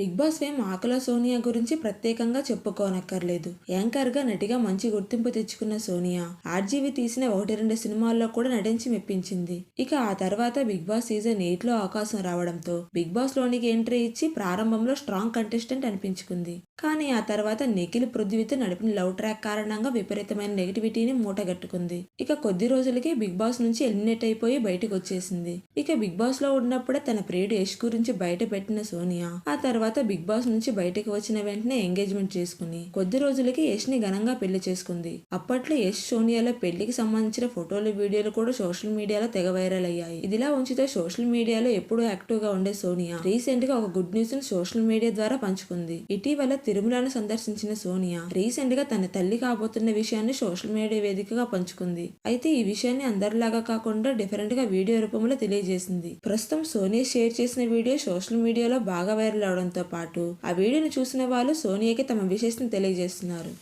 Big Boss fame Akula Sonia గురించి ప్రత్యేకంగా చెప్పుకోనక్కర్లేదు. యాంకర్గా నటిగా మంచి గుర్తింపు తెచ్చుకున్న సోనియా ఆర్జీవి తీసిన ఒకటి రెండు సినిమాల్లో కూడా నటించి మెప్పించింది. ఇక ఆ తర్వాత బిగ్ బాస్ సీజన్ ఎయిట్లో అవకాశం రావడంతో బిగ్ బాస్ లోనికి ఎంట్రీ ఇచ్చి ప్రారంభంలో స్ట్రాంగ్ కంటెస్టెంట్ అనిపించుకుంది. కానీ ఆ తర్వాత నిఖిల్ పృథ్వీతో నడిపిన లవ్ ట్రాక్ కారణంగా విపరీతమైన నెగిటివిటీని మూటగట్టుకుంది. ఇక కొద్ది రోజులకే బిగ్ బాస్ నుంచి ఎలిమినేట్ అయిపోయి బయటకు వచ్చేసింది ఇక బిగ్ బాస్లో ఉన్నప్పుడే తన ప్రియుడు యష్ గురించి బయట పెట్టిన సోనియా ఆ తర్వాత బిగ్ బాస్ నుంచి బయటకు వచ్చిన వెంటనే ఎంగేజ్మెంట్ చేసుకుని కొద్ది రోజులకి యష్ని ఘనంగా పెళ్ళి చేసుకుంది. అప్పట్లో యష్ సోనియాలో పెళ్ళికి సంబంధించిన ఫోటోలు వీడియోలు కూడా సోషల్ మీడియాలో తెగ వైరల్ అయ్యాయి. ఇదిలా ఉంచితే సోషల్ మీడియాలో ఎప్పుడూ యాక్టివ్గా ఉండే సోనియా రీసెంట్గా ఒక గుడ్ న్యూస్ని సోషల్ మీడియా ద్వారా పంచుకుంది. ఇటీవల తిరుమలను సందర్శించిన సోనియా రీసెంట్గా తన తల్లి కాబోతున్న విషయాన్ని సోషల్ మీడియా వేదికగా పంచుకుంది. అయితే ఈ విషయాన్ని అందరిలాగా కాకుండా డిఫరెంట్గా వీడియో రూపంలో తెలియజేసింది. ప్రస్తుతం సోనియా షేర్ చేసిన వీడియో సోషల్ మీడియాలో బాగా వైరల్ అవడం పాటు ఆ వీడియోను చూసిన వాళ్ళు సోనియాకి తమ విశేషం తెలియజేస్తున్నారు.